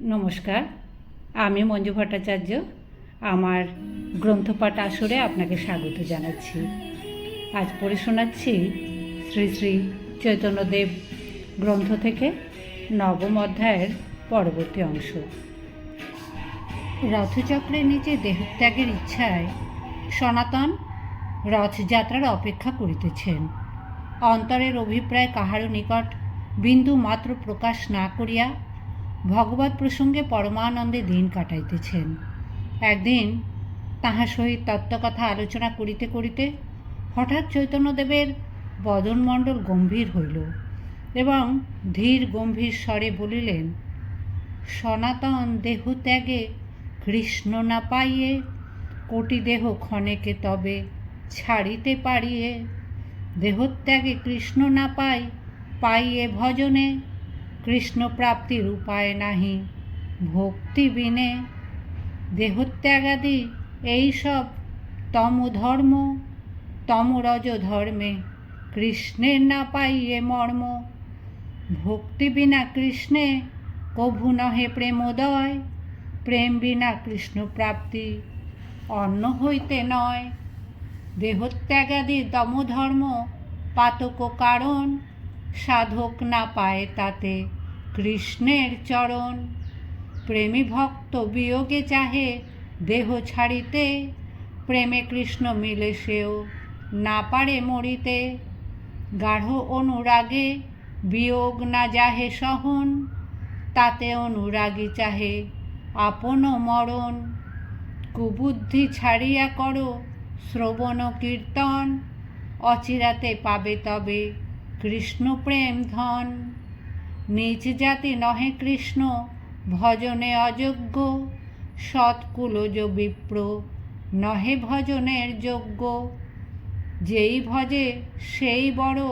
নমস্কার, আমি মঞ্জু ভট্টাচার্য, আমার গ্রন্থপাঠ আসরে আপনাকে স্বাগত জানাচ্ছি। আজ পড়ে শোনাচ্ছি শ্রী শ্রী চৈতন্যদেব গ্রন্থ থেকে নবম অধ্যায়ের পরবর্তী অংশ। রথচক্রের নিচে দেহত্যাগের ইচ্ছায় সনাতন রথযাত্রার অপেক্ষা করিতেছেন। অন্তরের অভিপ্রায় কাহারও নিকট বিন্দু মাত্র প্রকাশ না করিয়া ভগবত প্রসঙ্গে পরমানন্দে দিন কাটাইতেছেন। একদিন তাহার সহিত তত্ত্বকথা আলোচনা করিতে করিতে হঠাৎ চৈতন্যদেবের বদনমণ্ডল গম্ভীর হইল এবং ধীর গম্ভীর স্বরে বলিলেন, সনাতন দেহত্যাগে কৃষ্ণ না পাইয়ে, কোটি দেহ ক্ষণেকে তবে ছাড়িতে পারিয়ে, দেহত্যাগে কৃষ্ণ না পাই, পাইয়ে ভজনে কৃষ্ণ প্রাপ্তির উপায় নাহি। ভক্তি বিনে দেহত্যাগাদি এইসব তম ধর্ম তম রজ ধর্মে কৃষ্ণের না পাইয়ে মর্ম। ভক্তি বিনা কৃষ্ণে কভু নহে প্রেমোদয়, প্রেম বিনা কৃষ্ণ প্রাপ্তি অন্য হইতে নয়। দেহত্যাগাদি দমধর্ম পাতক কারণ, সাধক না পায় তাতে কৃষ্ণের চরণ। প্রেমী ভক্ত বিয়োগে চাহে দেহ ছাড়িতে। প্রেমে কৃষ্ণ মিলে সেও না পারে মরিতে। গাঢ় অনুরাগে বিয়োগ না যাহে সহন, তাতে অনুরাগী চাহে আপন মরণ। কুবুদ্ধি ছাড়িয়া করো শ্রবণ কীর্তন, অচিরাতে পাবে তবে কৃষ্ণ প্রেম ধন। নিজ জাতি নহে কৃষ্ণ, ভজনে অযোগ্য, সৎকুলজ বিপ্র, নহে ভজনের যোগ্য। যেই ভজে সেই বড়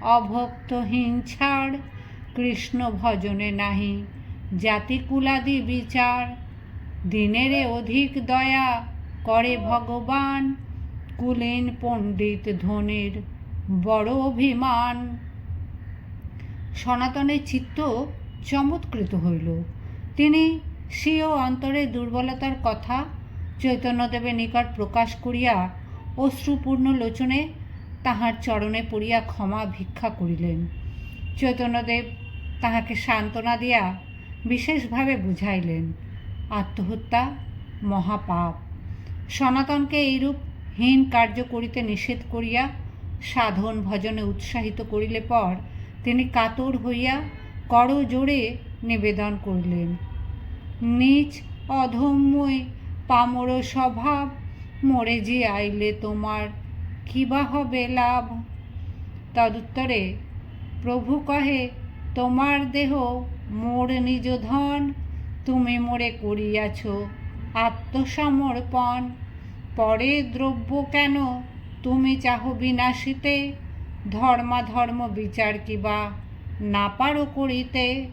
অভক্তহীন ছাড়, কৃষ্ণ ভজনে নাহি জাতিকুলাদি বিচার। দিনেরে অধিক দয়া করে ভগবান, কুলীন পণ্ডিত ধনির বড় অভিমান। সনাতনের চিত্ত চমৎকৃত হইল। তিনি স্বীয় অন্তরে দুর্বলতার কথা চৈতন্যদেবের নিকট প্রকাশ করিয়া অশ্রুপূর্ণ লোচনে তাহার চরণে পড়িয়া ক্ষমা ভিক্ষা করিলেন। চৈতন্যদেব তাহাকে সান্ত্বনা দিয়া বিশেষভাবে বুঝাইলেন, আত্মহত্যা মহাপাপ। সনাতনকে এইরূপ হীন কার্য করিতে নিষেধ করিয়া সাধন ভজনে উৎসাহিত করিলে পর তিনি কাতর হইয়া কর জোরে নিবেদন করিলেন। নিজ অধম্যই পামর স্বভাব মরে যে আইলে তোমার কিবা হবে লাভ? তদুত্তরে প্রভু কহে, তোমার দেহ মোর নিজ ধন, তুমি মোরে করিয়াছ আত্মসমর্পণ। পরে দ্রব্য কেন তুমি চাহ বিনাশিতে? ধর্মাধর্ম বিচার কিবা না পারো করিতে।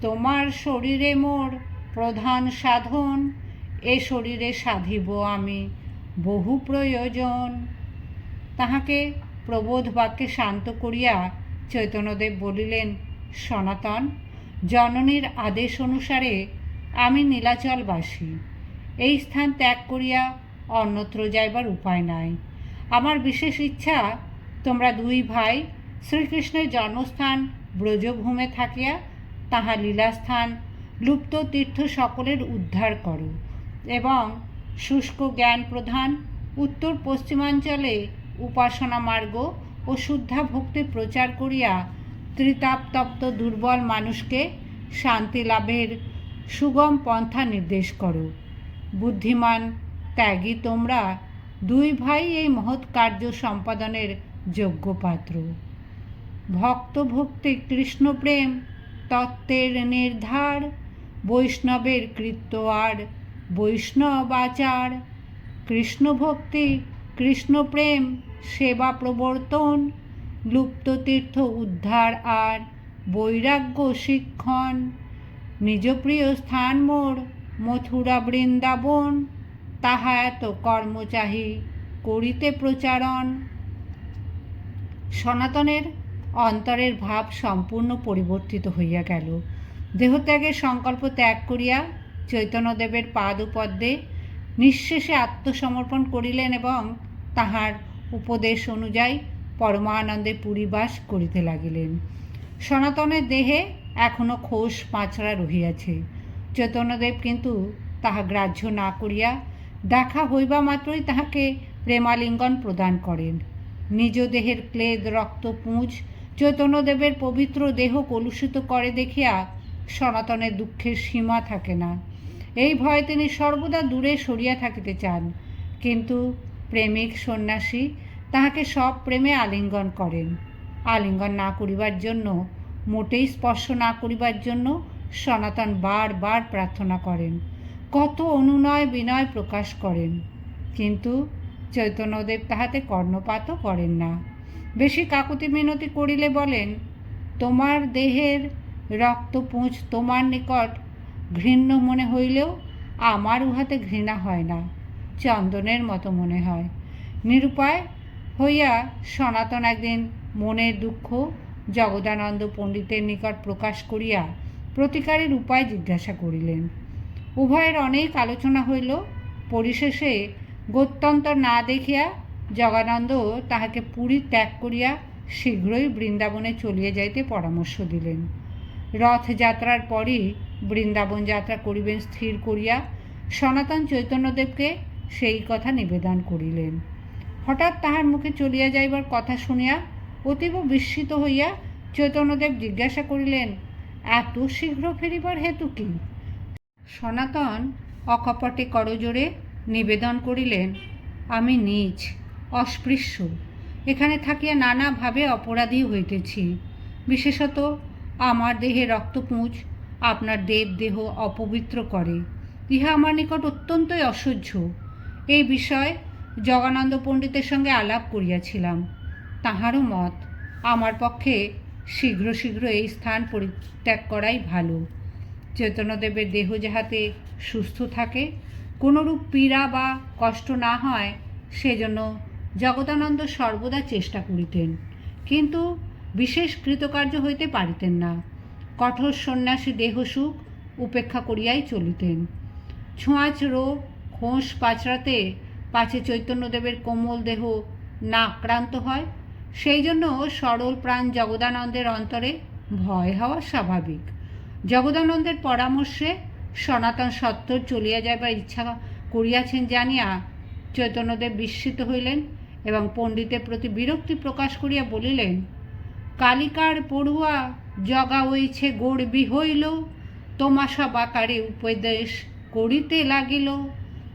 তোমার শরীরে মোর প্রধান সাধন, এ শরীরে সাধিব আমি বহু প্রয়োজন। তাহাকে প্রবোধ বাক্যে শান্ত করিয়া চৈতন্যদেব বলিলেন, সনাতন, জননীর আদেশ অনুসারে আমি নীলাচলবাসী। এই স্থান ত্যাগ করিয়া অন্যত্র যাইবার উপায় নাই। আমার বিশেষ ইচ্ছা তোমরা দুই ভাই শ্রীকৃষ্ণের জন্মস্থান ব্রজভূমে থাকিয়া তাহা লীলাস্থান লুপ্ত তীর্থ সকলের উদ্ধার করো এবং শুষ্ক জ্ঞান প্রধান উত্তর পশ্চিমাঞ্চলে উপাসনা মার্গ ও শুদ্ধা ভক্তি প্রচার করিয়া ত্রিতাপতপ্ত দুর্বল মানুষকে শান্তি লাভের সুগম পন্থা নির্দেশ করো। বুদ্ধিমান ত্যাগী তোমরা দুই ভাই এই মহৎ কার্য সম্পাদনের যোগ্য পাত্র ভক্ত ভক্তি কৃষ্ণপ্রেম তত্ত্বের নির্ধার, বৈষ্ণবের কৃত্য আর, বৈষ্ণব আচার। কৃষ্ণ ভক্তি কৃষ্ণপ্রেম সেবা প্রবর্তন, লুপ্ত তীর্থ উদ্ধার আর বৈরাগ্য শিক্ষণ। নিজপ্রিয় স্থান মোর, মথুরা বৃন্দাবন, তাহা এত কর্মচাহী করিতে প্রচারণ। সনাতনের অন্তরের ভাব সম্পূর্ণ পরিবর্তিত হইয়া গেল। দেহত্যাগের সংকল্প ত্যাগ করিয়া চৈতন্যদেবের পাদপদ্মে নিঃশেষে আত্মসমর্পণ করিলেন এবং তাহার উপদেশ অনুযায়ী পরমানন্দে পুরীবাস করিতে লাগিলেন। সনাতনের দেহে এখনও খোস পাঁচড়া রহিয়াছে। চৈতন্যদেব কিন্তু তাহা গ্রাহ্য না করিয়া দেখা হইবা মাত্রই তাহাকে প্রেমালিঙ্গন প্রদান করেন। নিজ দেহের ক্লেদ, রক্ত, পুঁজ, চৈতন্যদেবের পবিত্র দেহ কলুষিত করে দেখিয়া সনাতনের দুঃখের সীমা থাকে না। এই ভয়ে তিনি সর্বদা দূরে সরিয়া থাকিতে চান। কিন্তু প্রেমিক সন্ন্যাসী তাহাকে সব প্রেমে আলিঙ্গন করেন। আলিঙ্গন না করিবার জন্য, মোটেই স্পর্শ না করিবার জন্য সনাতন বারবার প্রার্থনা করেন। কত অনুনয় বিনয় প্রকাশ করেন। কিন্তু চৈতন্যদেব তাহাতে কর্ণপাতও করেন না। বেশি কাকুতি মিনতি করিলে বলেন, তোমার দেহের রক্তপুঁজ তোমার নিকট ঘৃণ্য মনে হইলেও আমার উহাতে ঘৃণা হয় না। চন্দনের মতো মনে হয়। নিরুপায় হইয়া সনাতন একদিন মনের দুঃখ জগদানন্দ পণ্ডিতের নিকট প্রকাশ করিয়া প্রতিকারের উপায় জিজ্ঞাসা করিলেন। উভয়ের অনেক আলোচনা হইল। পরিশেষে গত্যন্তর না দেখিয়া জগানন্দ তাহাকে পুরী ত্যাগ করিয়া শীঘ্রই বৃন্দাবনে চলিয়া যাইতে পরামর্শ দিলেন। রথযাত্রার পরই বৃন্দাবন যাত্রা করিবেন স্থির করিয়া সনাতন চৈতন্যদেবকে সেই কথা নিবেদন করিলেন। হঠাৎ তাহার মুখে চলিয়া যাইবার কথা শুনিয়া অতীব বিস্মিত হইয়া চৈতন্যদেব জিজ্ঞাসা করিলেন, এত শীঘ্র ফেরিবার হেতু কি? সনাতন, অকপটে করজোরে নিবেদন করিলেন, আমি নিজ, অস্পৃশ্য। এখানে থাকিয়া নানাভাবে অপরাধী হইতেছি। বিশেষত আমার দেহে রক্তপুঁজ আপনার দেব দেহ অপবিত্র করে। ইহা আমার নিকট অত্যন্তই অসহ্য। এই বিষয় জগানন্দ পণ্ডিতের সঙ্গে আলাপ করিয়াছিলাম। তাহারও মত, আমার পক্ষে শীঘ্র শীঘ্র এই স্থান পরিত্যাগ করাই ভালো। চৈতন্যদেবের দেহ যাহাতে সুস্থ থাকে কোনোরূপ পীড়া বা কষ্ট না হয়, সেজন্য জগদানন্দ সর্বদা চেষ্টা করিতেন। কিন্তু বিশেষ কৃতকার্য হইতে পারিতেন না। কঠোর সন্ন্যাসী দেহসুখ উপেক্ষা করিয়াই চলিতেন। ছোঁয়াচ রোগ খোঁস পাচড়াতে পাছে চৈতন্যদেবের কোমল দেহ না আক্রান্ত হয় সেই জন্য সরল প্রাণ জগদানন্দের অন্তরে ভয় হওয়া স্বাভাবিক। জগদানন্দের পরামর্শে সনাতন সত্তর চলিয়া যাইবার ইচ্ছা করিয়াছেন জানিয়া চৈতন্যদেব বিস্মিত হইলেন এবং পণ্ডিতের প্রতি বিরক্তি প্রকাশ করিয়া বলিলেন, কালিকার পড়ুয়া জগা হইছে গড়বি হইল তোমা সব আকারে উপদেশ করিতে লাগিল।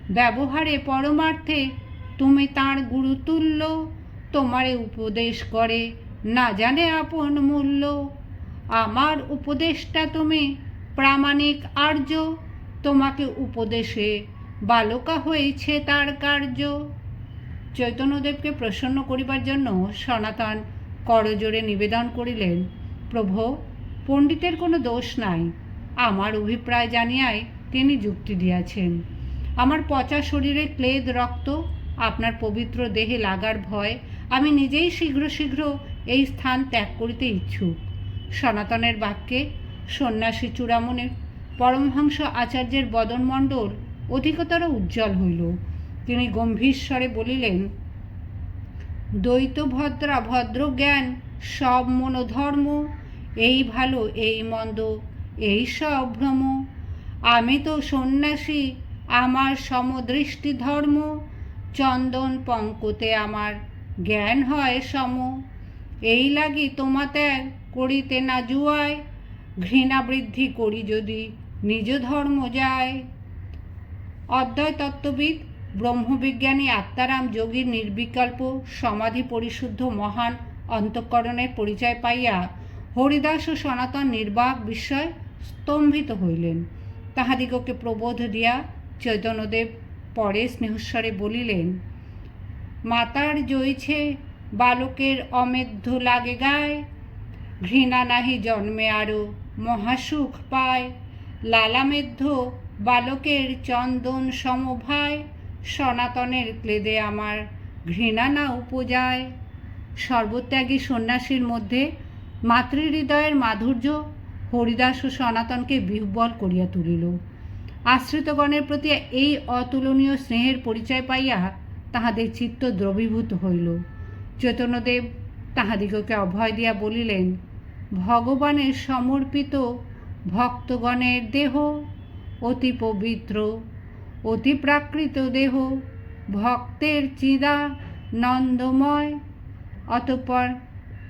ব্যবহারে পরমার্থে তুমি তাঁর গুরু তুল্য, তোমারে উপদেশ করে না জানে আপন মূল্য। আমার উপদেশটা তুমি প্রামাণিক আর্য, তোমাকে উপদেশে বালকা হয়েছে তার কার্য। চৈতন্যদেবকে প্রসন্ন করিবার জন্য সনাতন করজোরে নিবেদন করিলেন, প্রভু, পণ্ডিতের কোনো দোষ নাই। আমার অভিপ্রায় জানিয়াই তিনি যুক্তি দিয়াছেন। আমার পচা শরীরে ক্লেদ রক্ত, আপনার পবিত্র দেহে লাগার ভয়, আমি নিজেই শীঘ্র শীঘ্র এই স্থান ত্যাগ করিতে ইচ্ছুক। সনাতনের বাক্যে সন্ন্যাসী চূড়ামণির পরমহংস আচার্যের বদনমণ্ডল অধিকতর উজ্জ্বল হইল। তিনি গম্ভীর স্বরে বলিলেন দ্বৈত ভদ্রা জ্ঞান সব মনোধর্ম, এই ভালো, এই মন্দ, এই সব ভ্রম। আমি তো সন্ন্যাসী, আমার সমদৃষ্টি ধর্ম। চন্দন পঙ্কতে আমার জ্ঞান হয় সম। এই লাগি তোমা করিতে না জুয়ায় ঘৃণা বৃদ্ধি করি যদি নিজ ধর্ম যায়। অদ্বয় তত্ত্ববিদ ব্রহ্মবিজ্ঞানী আত্মারাম যোগীর নির্বিকল্প, সমাধি পরিশুদ্ধ, মহান অন্তঃকরণের পরিচয় পাইয়া হরিদাস ও সনাতন নির্বাক বিস্ময় স্তম্ভিত হইলেন। তাহাদিগকে প্রবোধ দিয়া চৈতন্যদেব পরে স্নেহস্বরে বলিলেন, মাতার জইছে বালকের অমেধ্য লাগে গায়, ঘৃণা নাহি জন্মে আরও মহাসুখ পায়। লালামেধ্য বালকের চন্দন সমভায়, সনাতনের ক্লেদে আমার ঘৃণা না উপজায়। সর্বত্যাগী সন্ন্যাসীর মধ্যে মাতৃহৃদয়ের মাধুর্য হরিদাস ও সনাতনকে বিহ্বল করিয়া তুলিল। আশ্রিতগণের প্রতি এই অতুলনীয় স্নেহের পরিচয় পাইয়া তাহাদের চিত্ত দ্রবীভূত হইল। চৈতন্যদেব তাহাদিগকে অভয় দিয়া বলিলেন ভগবানের সমর্পিত ভক্তগণের দেহ, অতি পবিত্র, অতি প্রাকৃত দেহ, ভক্তের চিদা নন্দময়, অতঃপর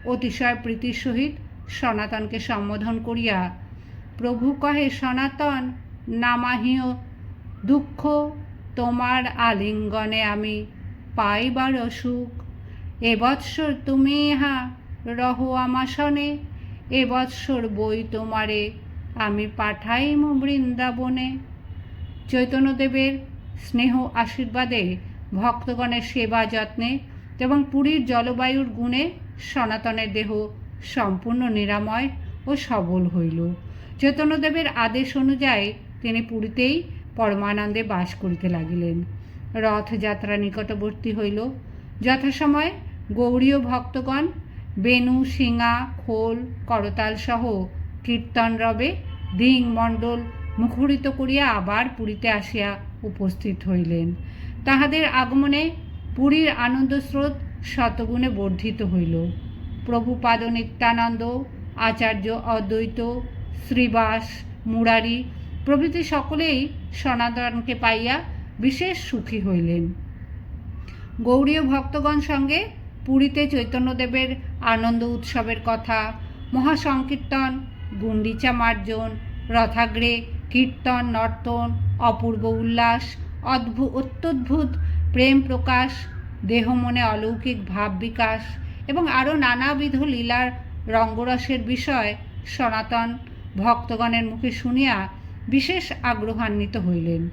অতিশয় প্রীতির সহিত সনাতনকে সম্বোধন করিয়া, প্রভু কহে, সনাতন, নামাহিও দুঃখ, তোমার আলিঙ্গনে আমি পাইবার সুখ এবৎসর তুমি ইহা রহ আমাসনে এ বৎসর বই তোমারে, আমি পাঠাইম বৃন্দাবনে। চৈতন্যদেবের স্নেহ আশীর্বাদে ভক্তগণের সেবা যত্নে এবং পুরীর জলবায়ুর গুণে সনাতনের দেহ সম্পূর্ণ নিরাময় ও সবল হইল। চৈতন্যদেবের আদেশ অনুযায়ী তিনি পুরীতেই পরমানন্দে বাস করিতে লাগিলেন। রথযাত্রা নিকটবর্তী হইল। যথাসময়ে গৌরীয় ভক্তগণ বেনু, সিঙা, খোল, করতাল সহ কীর্তন রবে দিং মণ্ডল মুখরিত করিয়া আবার পুরীতে আসিয়া উপস্থিত হইলেন। তাহাদের আগমনে পুরীর আনন্দস্রোত শতগুণে বর্ধিত হইল। প্রভুপাদ নিত্যানন্দ, আচার্য অদ্বৈত, শ্রীবাস, মুরারি প্রভৃতি সকলেই সনাতনকে পাইয়া বিশেষ সুখী হইলেন। গৌরীয় ভক্তগণ সঙ্গে পুরীতে চৈতন্যদেবের আনন্দ উৎসবের কথা, মহাসংকীর্তন গুন্ডিচা মার্জন রথাগ্রে, কীর্তন, নর্তন, অপূর্ব উল্লাস অদ্ভুত অত্যদ্ভুত প্রেম প্রকাশ, দেহ মনে অলৌকিক ভাব বিকাশ এবং আরও নানাবিধ লীলার রঙ্গরসের বিষয় সনাতন ভক্তগণের মুখে শুনিয়া বিশেষ আগ্রহান্বিত হইলেন।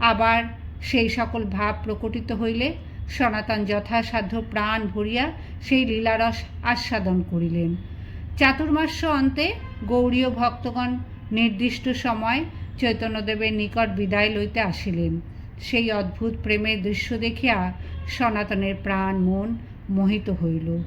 আবার সেই সকল ভাব প্রকটিত হইলে সনাতন যথাসাধ্য প্রাণ ভরিয়া সেই লীলারস আস্বাদন করিলেন। চাতুর্মাস অন্তে গৌরীয় ভক্তগণ নির্দিষ্ট সময় চৈতন্যদেবের নিকট বিদায় লইতে আসিলেন। সেই অদ্ভুত প্রেমের দৃশ্য দেখিয়া সনাতনের প্রাণ মন মোহিত হইল।